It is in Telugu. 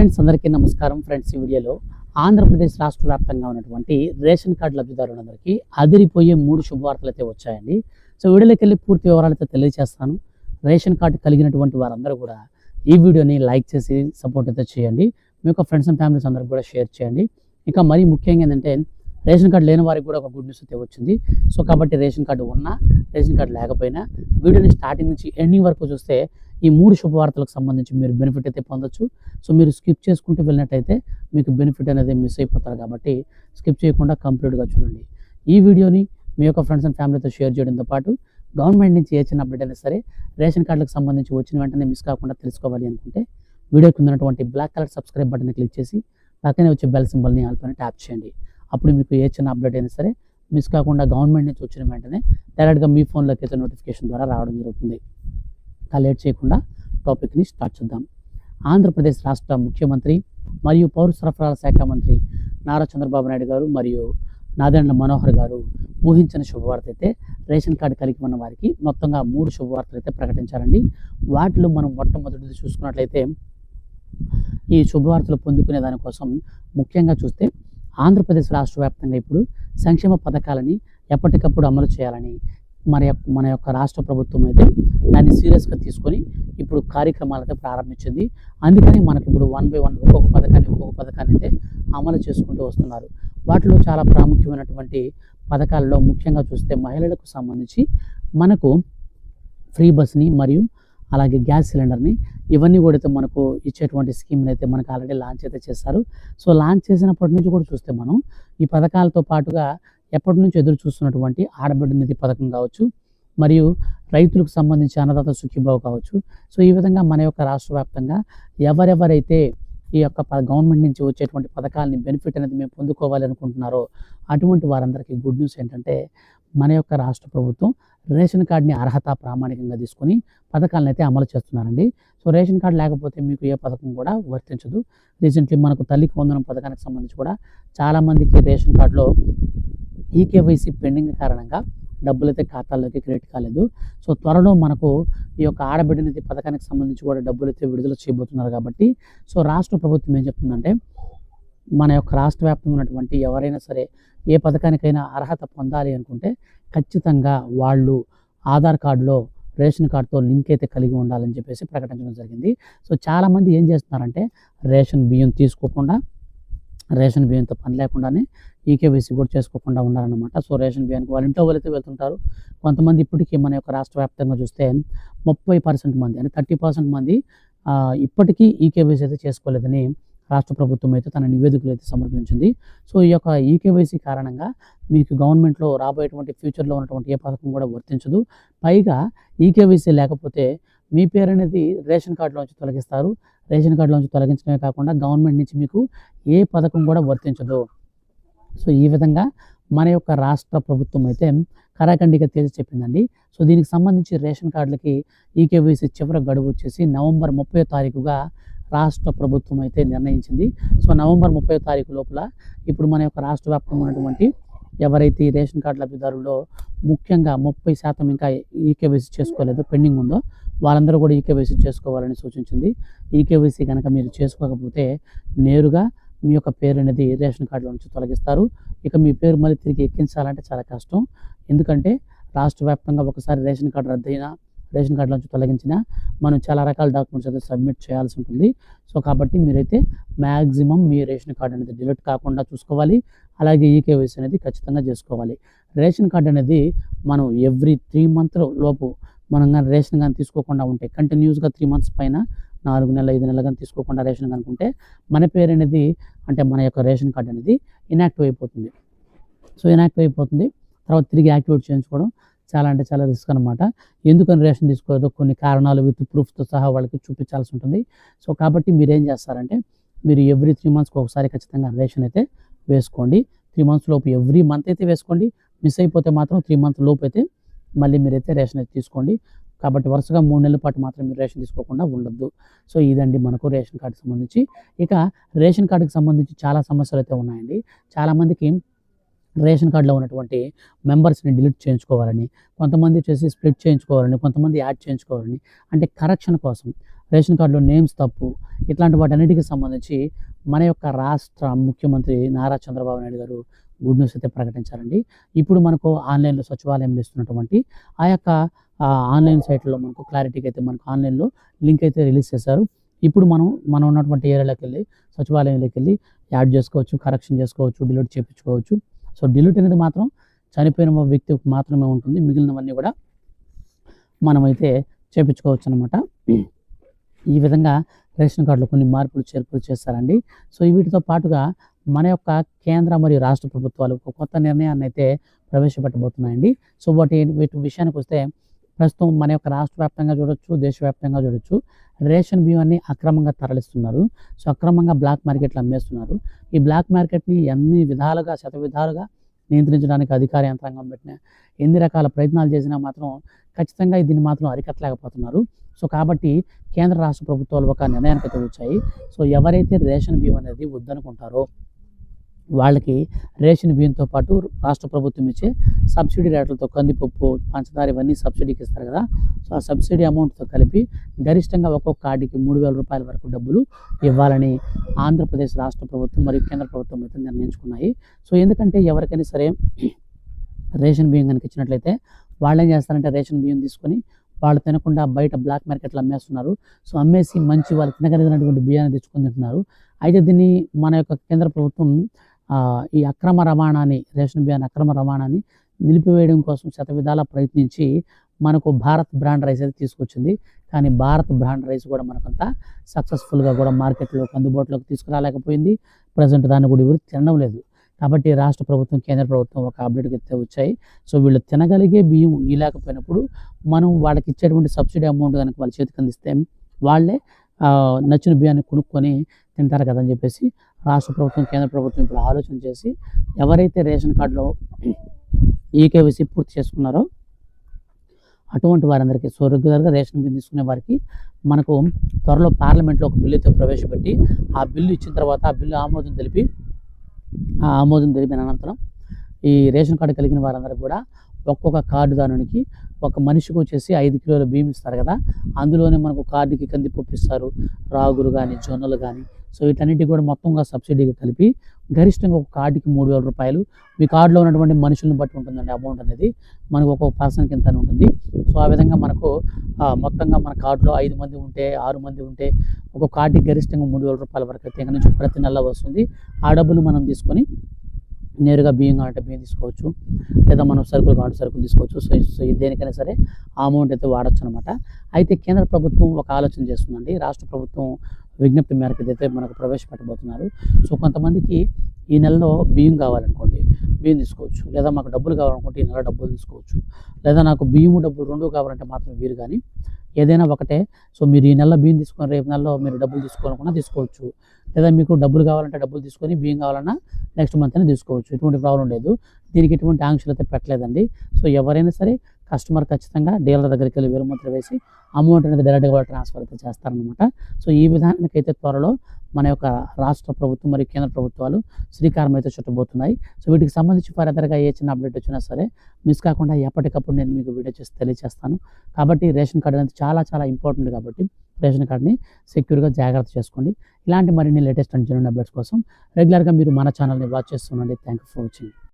ఫ్రెండ్స్ అందరికీ నమస్కారం. ఫ్రెండ్స్ ఈ వీడియోలో ఆంధ్రప్రదేశ్ రాష్ట్ర వ్యాప్తంగా ఉన్నటువంటి రేషన్ కార్డు లబ్ధిదారులందరికీ అదిరిపోయే మూడు శుభవార్తలు అయితే వచ్చాయండి. సో వీడియోలోకి వెళ్ళి పూర్తి వివరాలు అయితే తెలియజేస్తాను. రేషన్ కార్డు కలిగినటువంటి వారందరూ కూడా ఈ వీడియోని లైక్ చేసి సపోర్ట్ అయితే చేయండి. మీ యొక్క ఫ్రెండ్స్ అండ్ ఫ్యామిలీస్ అందరికీ కూడా షేర్ చేయండి. ఇంకా మరీ ముఖ్యంగా ఏంటంటే రేషన్ కార్డు లేని వారికి కూడా ఒక గుడ్ న్యూస్ అయితే వచ్చింది. సో కాబట్టి రేషన్ కార్డు ఉన్నా రేషన్ కార్డు లేకపోయినా వీడియోని స్టార్టింగ్ నుంచి ఎండింగ్ వరకు చూస్తే ఈ మూడు శుభవార్తలకు సంబంధించి మీరు బెనిఫిట్ అయితే పొందొచ్చు. సో మీరు స్కిప్ చేసుకుంటూ వెళ్ళినట్టయితే మీకు బెనిఫిట్ అనేది మిస్ అయిపోతారు కాబట్టి స్కిప్ చేయకుండా కంప్లీట్గా చూడండి. ఈ వీడియోని మీ యొక్క ఫ్రెండ్స్ అండ్ ఫ్యామిలీతో షేర్ చేయడంతో పాటు గవర్నమెంట్ నుంచి ఏ చిన్న అప్డేట్ అయినా సరే రేషన్ కార్డులకు సంబంధించి వచ్చిన వెంటనే మిస్ కాకుండా తెలుసుకోవాలి అనుకుంటే వీడియో ఉన్నటువంటి black colour subscribe button click చేసి పక్కనే వచ్చే బెల్ సింబల్ని ఆల్పైన ట్యాప్ చేయండి. అప్పుడు మీకు ఏ చిన్న అప్డేట్ అయినా సరే మిస్ కాకుండా గవర్నమెంట్ నుంచి వచ్చిన వెంటనే డైరెక్ట్గా మీ ఫోన్లోకి అయితే నోటిఫికేషన్ ద్వారా రావడం జరుగుతుంది. ఇంకా లేట్ చేయకుండా టాపిక్ని స్టార్ట్ చేద్దాం. ఆంధ్రప్రదేశ్ రాష్ట్ర ముఖ్యమంత్రి మరియు పౌర సరఫరాల శాఖ మంత్రి నారా చంద్రబాబు నాయుడు గారు మరియు నాదెండ్ల మనోహర్ గారు ఊహించిన శుభవార్త అయితే రేషన్ కార్డు కలిగి ఉన్న వారికి మొత్తంగా మూడు శుభవార్తలు అయితే ప్రకటించారండి. వాటిలో మనం మొట్టమొదటిది చూసుకున్నట్లయితే ఈ శుభవార్తలు పొందుకునే దానికోసం ముఖ్యంగా చూస్తే ఆంధ్రప్రదేశ్ రాష్ట్ర వ్యాప్తంగా ఇప్పుడు సంక్షేమ పథకాలని ఎప్పటికప్పుడు అమలు చేయాలని మన యొక్క మన యొక్క రాష్ట్ర ప్రభుత్వం అయితే దాన్ని సీరియస్గా తీసుకొని ఇప్పుడు కార్యక్రమాలు అయితే ప్రారంభించింది. అందుకని మనకి ఇప్పుడు వన్ బై వన్ ఒక్కొక్క పథకాన్ని ఒక్కొక్క పథకాన్ని అయితే అమలు చేసుకుంటూ వస్తున్నారు. వాటిలో చాలా ప్రాముఖ్యమైనటువంటి పథకాల్లో ముఖ్యంగా చూస్తే మహిళలకు సంబంధించి మనకు ఫ్రీ బస్ని మరియు అలాగే గ్యాస్ సిలిండర్ని ఇవన్నీ కూడా అయితే మనకు ఇచ్చేటువంటి స్కీమ్ని అయితే మనకు ఆల్రెడీ లాంచ్ అయితే చేస్తారు సో లాంచ్ చేసినప్పటి నుంచి కూడా చూస్తే మనం ఈ పథకాలతో పాటుగా ఎప్పటి నుంచి ఎదురు చూస్తున్నటువంటి ఆడబిడ్డ నిధి పథకం కావచ్చు మరియు రైతులకు సంబంధించి అన్నదాత సుఖీభావ కావచ్చు. సో ఈ విధంగా మన యొక్క రాష్ట్ర వ్యాప్తంగా ఎవరెవరైతే ఈ యొక్క ప- గవర్నమెంట్ నుంచి వచ్చేటువంటి పథకాలని బెనిఫిట్ అనేది మేము పొందుకోవాలి అనుకుంటున్నారో అటువంటి వారందరికీ గుడ్ న్యూస్ ఏంటంటే మన యొక్క రాష్ట్ర ప్రభుత్వం రేషన్ కార్డ్ని అర్హత ప్రామాణికంగా తీసుకొని పథకాలను అయితే అమలు చేస్తున్నారండి. సో రేషన్ కార్డు లేకపోతే మీకు ఏ పథకం కూడా వర్తించదు. రీసెంట్లీ మనకు తల్లికి వందనం పథకానికి సంబంధించి కూడా చాలామందికి రేషన్ కార్డులో ఈ కేవైసీ పెండింగ్ కారణంగా డబ్బులు అయితే ఖాతాల్లోకి క్రెడిట్ కాలేదు. సో త్వరలో మనకు ఈ యొక్క ఆడబిడ్డ నిధి పథకానికి సంబంధించి కూడా డబ్బులు అయితే విడుదల చేయబోతున్నారు కాబట్టి సో రాష్ట్ర ప్రభుత్వం ఏం చెప్తుందంటే మన యొక్క రాష్ట్ర వ్యాప్తంగా ఉన్నటువంటి ఎవరైనా సరే ఏ పథకానికైనా అర్హత పొందాలి అనుకుంటే ఖచ్చితంగా వాళ్ళు ఆధార్ కార్డులో రేషన్ కార్డుతో లింక్ అయితే కలిగి ఉండాలని చెప్పేసి ప్రకటించడం జరిగింది. సో చాలామంది ఏం చేస్తున్నారంటే రేషన్ బియ్యం తీసుకోకుండా రేషన్ బియ్యంతో పని లేకుండానే ఈకేవైసీ కూడా చేసుకోకుండా ఉన్నారనమాట సో రేషన్ బియ్యానికి వాళ్ళ ఇంట్లో వాళ్ళైతే వెళ్తుంటారు. కొంతమంది ఇప్పటికీ మన యొక్క రాష్ట్ర వ్యాప్తంగా చూస్తే ముప్పై పర్సెంట్ మంది అంటే థర్టీ పర్సెంట్ మంది ఇప్పటికీ ఈకేవైసీ అయితే చేసుకోలేదని రాష్ట్ర ప్రభుత్వం అయితే తన నివేదికలు అయితే సమర్పించింది. సో ఈ యొక్క ఈకేవైసీ కారణంగా మీకు గవర్నమెంట్లో రాబోయేటువంటి ఫ్యూచర్లో ఉన్నటువంటి ఏ పథకం కూడా వర్తించదు. పైగా ఈకేవైసీ లేకపోతే మీ పేరు అనేది రేషన్ కార్డులోంచి తొలగిస్తారు. రేషన్ కార్డులోంచి తొలగించడమే కాకుండా గవర్నమెంట్ నుంచి మీకు ఏ పథకం కూడా వర్తించదు. సో ఈ విధంగా మన యొక్క రాష్ట్ర ప్రభుత్వం అయితే కరాఖండిగా తేల్చి చెప్పిందండి. సో దీనికి సంబంధించి రేషన్ కార్డులకి ఈకేవైసీ చివరి గడువు వచ్చేసి నవంబర్ ముప్పై తారీఖుగా రాష్ట్ర ప్రభుత్వం అయితే నిర్ణయించింది. సో నవంబర్ ముప్పై తారీఖు లోపల ఇప్పుడు మన యొక్క రాష్ట్ర వ్యాప్తంగా ఉన్నటువంటి ఎవరైతే ఈ రేషన్ కార్డు లబ్ధిదారుల్లో ముఖ్యంగా ముప్పై శాతం ఇంకా ఈకేవైసీ చేసుకోలేదో పెండింగ్ ఉందో వాళ్ళందరూ కూడా ఈకేవైసీ చేసుకోవాలని సూచించింది. ఈకేవైసీ కనుక మీరు చేసుకోకపోతే నేరుగా మీ యొక్క పేరు అనేది రేషన్ కార్డులో నుంచి తొలగిస్తారు. ఇక మీ పేరు మళ్ళీ తిరిగి ఎక్కించాలంటే చాలా కష్టం. ఎందుకంటే రాష్ట్ర వ్యాప్తంగా ఒకసారి రేషన్ కార్డు రద్దయినా రేషన్ కార్డుల నుంచి తొలగించినా మనం చాలా రకాల డాక్యుమెంట్స్ అయితే సబ్మిట్ చేయాల్సి ఉంటుంది. సో కాబట్టి మీరైతే మ్యాక్సిమం మీ రేషన్ కార్డు అనేది డిలీట్ కాకుండా చూసుకోవాలి. అలాగే ఈకేవైసీ అనేది ఖచ్చితంగా చేసుకోవాలి. రేషన్ కార్డు అనేది మనం ఎవ్రీ త్రీ మంత్ లోపు మనం కానీ రేషన్ కానీ తీసుకోకుండా ఉంటే కంటిన్యూస్గా త్రీ మంత్స్ పైన నాలుగు నెలలు ఐదు నెలలు కానీ తీసుకోకుండా రేషన్ కనుకుంటే మన పేరు అనేది అంటే మన యొక్క రేషన్ కార్డు అనేది ఇనాక్టివ్ అయిపోతుంది. సో ఇనాక్టివ్ అయిపోతుంది. తర్వాత తిరిగి యాక్టివేట్ చేయించుకోవడం చాలా అంటే చాలా రిస్క్ అనమాట ఎందుకని రేషన్ తీసుకోలేదో? కొన్ని కారణాలు విత్ ప్రూఫ్తో సహా వాళ్ళకి చూపించాల్సి ఉంటుంది. సో కాబట్టి మీరు ఏం చేస్తారంటే మీరు ఎవ్రీ త్రీ మంత్స్కి ఒకసారి ఖచ్చితంగా రేషన్ అయితే వేసుకోండి. త్రీ మంత్స్ లోపు ఎవ్రీ మంత్ అయితే వేసుకోండి. మిస్ అయిపోతే మాత్రం త్రీ మంత్ లోపు అయితే మళ్ళీ మీరైతే రేషన్ అయితే తీసుకోండి. కాబట్టి వరుసగా మూడు నెలల పాటు మాత్రం మీరు రేషన్ తీసుకోకుండా ఉండొద్దు. సో ఇదండి మనకు రేషన్ కార్డుకి సంబంధించి. ఇక రేషన్ కార్డుకి సంబంధించి చాలా సమస్యలు అయితే ఉన్నాయండి. చాలామందికి రేషన్ కార్డులో ఉన్నటువంటి మెంబర్స్ని డిలీట్ చేయించుకోవాలని కొంతమంది వచ్చేసి స్ప్లిట్ చేయించుకోవాలని కొంతమంది యాడ్ చేయించుకోవాలని అంటే కరెక్షన్ కోసం. రేషన్ కార్డులో నేమ్స్ తప్పు ఇట్లాంటి వాటన్నిటికి సంబంధించి మన యొక్క రాష్ట్ర ముఖ్యమంత్రి నారా చంద్రబాబు నాయుడు గారు గుడ్ న్యూస్ అయితే ప్రకటించారండి. ఇప్పుడు మనకు ఆన్లైన్లో సచివాలయంలో ఇస్తున్నటువంటి ఆ యొక్క ఆన్లైన్ సైట్లో మనకు క్లారిటీకి అయితే మనకు ఆన్లైన్లో లింక్ అయితే రిలీజ్ చేశారు. ఇప్పుడు మనం మనం ఉన్నటువంటి ఏరియాలోకి వెళ్ళి సచివాలయంలోకి వెళ్ళి యాడ్ చేసుకోవచ్చు కరెక్షన్ చేసుకోవచ్చు డిలీట్ చేయించుకోవచ్చు. సో డిలీట్ అనేది మాత్రం చనిపోయిన వ్యక్తికి మాత్రమే ఉంటుంది. మిగిలినవన్నీ కూడా మనమైతే చేపించుకోవచ్చు అనమాట ఈ విధంగా రేషన్ కార్డులో కొన్ని మార్పులు చేర్పులు చేస్తారండి. సో వీటితో పాటుగా మన యొక్క కేంద్ర మరియు రాష్ట్ర ప్రభుత్వాలు ఒక కొత్త నిర్ణయాన్ని అయితే ప్రవేశపెట్టబోతున్నాయండి. సో వాటి వీటి విషయానికి వస్తే ప్రస్తుతం మన యొక్క రాష్ట్ర వ్యాప్తంగా చూడొచ్చు దేశవ్యాప్తంగా చూడొచ్చు. రేషన్ బియ్యాన్ని అక్రమంగా తరలిస్తున్నారు. సో అక్రమంగా బ్లాక్ మార్కెట్లో అమ్మేస్తున్నారు. ఈ బ్లాక్ మార్కెట్ని ఎన్ని విధాలుగా శత విధాలుగా నియంత్రించడానికి అధికార యంత్రాంగం పెట్టిన ఎన్ని రకాల ప్రయత్నాలు చేసినా మాత్రం ఖచ్చితంగా దీన్ని మాత్రం అరికట్టలేకపోతున్నారు. సో కాబట్టి కేంద్ర రాష్ట్ర ప్రభుత్వాలు ఒక నిర్ణయానికి అయితే వచ్చాయి. సో ఎవరైతే రేషన్ బియ్యం అనేది వద్దనుకుంటారో వాళ్ళకి రేషన్ బియ్యంతో పాటు రాష్ట్ర ప్రభుత్వం ఇచ్చే సబ్సిడీ రేట్లతో కందిపప్పు పంచదార ఇవన్నీ సబ్సిడీకి ఇస్తారు కదా. సో ఆ సబ్సిడీ అమౌంట్తో కలిపి గరిష్టంగా ఒక్కొక్క కార్డుకి మూడు వేల రూపాయల వరకు డబ్బులు ఇవ్వాలని ఆంధ్రప్రదేశ్ రాష్ట్ర ప్రభుత్వం మరియు కేంద్ర ప్రభుత్వం అయితే నిర్ణయించుకున్నాయి. సో ఎందుకంటే ఎవరికైనా సరే రేషన్ బియ్యం కనుక ఇచ్చినట్లయితే వాళ్ళు ఏం చేస్తారంటే రేషన్ బియ్యం తీసుకొని వాళ్ళు తినకుండా బయట బ్లాక్ మార్కెట్లో అమ్మేస్తున్నారు. సో అమ్మేసి మంచి వాళ్ళు తినగలిగినటువంటి బియ్యాన్ని తెచ్చుకొని తింటున్నారు. అయితే దీన్ని మన యొక్క కేంద్ర ప్రభుత్వం ఈ అక్రమ రవాణాని రేషన్ బియ్యాన్ని అక్రమ రవాణాని నిలిపివేయడం కోసం శత విధాలా ప్రయత్నించి మనకు భారత్ బ్రాండ్ రైస్ అయితే తీసుకొచ్చింది. కానీ భారత్ బ్రాండ్ రైస్ కూడా మనకంత సక్సెస్ఫుల్గా కూడా మార్కెట్లోకి అందుబాటులోకి తీసుకురాలేకపోయింది. ప్రజెంట్ దాన్ని కూడా ఎవరు తినడం లేదు కాబట్టి రాష్ట్ర ప్రభుత్వం కేంద్ర ప్రభుత్వం ఒక అప్డేట్కి అయితే వచ్చాయి. సో వీళ్ళు తినగలిగే బియ్యం ఇలాకపోయినప్పుడు మనం వాళ్ళకి ఇచ్చేటువంటి సబ్సిడీ అమౌంట్ కనుక వాళ్ళ చేతికి అందిస్తే వాళ్ళే నచ్చిన బియ్యాన్ని కొనుక్కొని తింటారు కదా అని చెప్పేసి రాష్ట్ర ప్రభుత్వం కేంద్ర ప్రభుత్వం ఇప్పుడు ఆలోచన చేసి ఎవరైతే రేషన్ కార్డులో ఈకేవైసీ పూర్తి చేసుకున్నారో అటువంటి వారందరికీ సో రెగ్యులర్గా రేషన్ బియ్యం తీసుకునే వారికి మనకు త్వరలో పార్లమెంట్లో ఒక బిల్లుతో ప్రవేశపెట్టి ఆ బిల్లు ఇచ్చిన తర్వాత ఆ బిల్లు ఆమోదం తెలిపి ఆ ఆమోదం తెలిపిన అనంతరం ఈ రేషన్ కార్డు కలిగిన వారందరూ కూడా ఒక్కొక్క కార్డుదారునికి ఒక మనిషికి వచ్చేసి ఐదు కిలోల బియ్యం ఇస్తారు కదా అందులోనే మనకు కార్డుకి కందిపప్పు ఇస్తారు రాగులు కానీ జొన్నలు కానీ సో వీటన్నిటి కూడా మొత్తంగా సబ్సిడీగా కలిపి గరిష్టంగా ఒక కార్డుకి మూడు వేల రూపాయలు. మీ కార్డులో ఉన్నటువంటి మనుషులను బట్టి ఉంటుందండి అమౌంట్ అనేది. మనకు ఒక్కొక్క పర్సన్కి ఎంత ఉంటుంది. సో ఆ విధంగా మనకు మొత్తంగా మన కార్డులో ఐదు మంది ఉంటే ఆరు మంది ఉంటే ఒక కార్డుకి గరిష్టంగా మూడు వేల రూపాయల వరకు అయితే ఇక్కడ నుంచి ప్రతి నెల వస్తుంది. ఆ డబ్బులు మనం తీసుకొని నేరుగా బియ్యం కావాలంటే బియ్యం తీసుకోవచ్చు లేదా మనం సరుకులు కావాలంటే సరుకులు తీసుకోవచ్చు. సో సో దేనికైనా సరే ఆ అమౌంట్ అయితే వాడచ్చు అనమాట అయితే కేంద్ర ప్రభుత్వం ఒక ఆలోచన చేస్తుందండి. రాష్ట్ర ప్రభుత్వం విజ్ఞప్తి మేరకు అయితే మనకు ప్రవేశపెట్టబోతున్నారు. సో కొంతమందికి ఈ నెలలో బియ్యం కావాలనుకోండి బియ్యం తీసుకోవచ్చు. లేదా మాకు డబ్బులు కావాలనుకుంటే ఈ నెల డబ్బులు తీసుకోవచ్చు. లేదా నాకు బియ్యము డబ్బులు రెండు కావాలంటే మాత్రం వీరు కానీ ఏదైనా ఒకటే. సో మీరు ఈ నెల బియ్యం తీసుకొని రేపు నెలలో మీరు డబ్బులు తీసుకోవాలనుకున్నా తీసుకోవచ్చు. లేదా మీకు డబ్బులు కావాలంటే డబ్బులు తీసుకొని బియ్యం కావాలన్నా నెక్స్ట్ మంత్ అయినా తీసుకోవచ్చు. ఎటువంటి ప్రాబ్లం లేదు. దీనికి ఎటువంటి ఆంక్షలు అయితే పెట్టలేదండి. సో ఎవరైనా సరే కస్టమర్ ఖచ్చితంగా డీలర్ దగ్గరికి వెళ్ళి వేరుముద్ర వేసి అమౌంట్ అనేది డైరెక్ట్గా వాళ్ళు ట్రాన్స్ఫర్ అయితే చేస్తారనమాట సో ఈ విధానానికి అయితే త్వరలో మన యొక్క రాష్ట్ర ప్రభుత్వం మరియు కేంద్ర ప్రభుత్వాలు శ్రీకారం అయితే చుట్టబోతున్నాయి. సో వీటికి సంబంధించి ఫర్దర్గా ఏ చిన్న అప్డేట్ వచ్చినా సరే మిస్ కాకుండా ఎప్పటికప్పుడు నేను మీకు వీడియో చేసి తెలియజేస్తాను. కాబట్టి రేషన్ కార్డు అనేది చాలా చాలా ఇంపార్టెంట్ కాబట్టి రేషన్ కార్డ్ని సెక్యూర్గా జాగ్రత్త చేసుకోండి. ఇలాంటి మరిన్ని లేటెస్ట్ అండ్ జెన్యున్ అప్డేట్స్ కోసం రెగ్యులర్గా మీరు మన ఛానల్ని వాచ్ చేస్తుండండి థ్యాంక్ యూ ఫర్ వాచింగ్.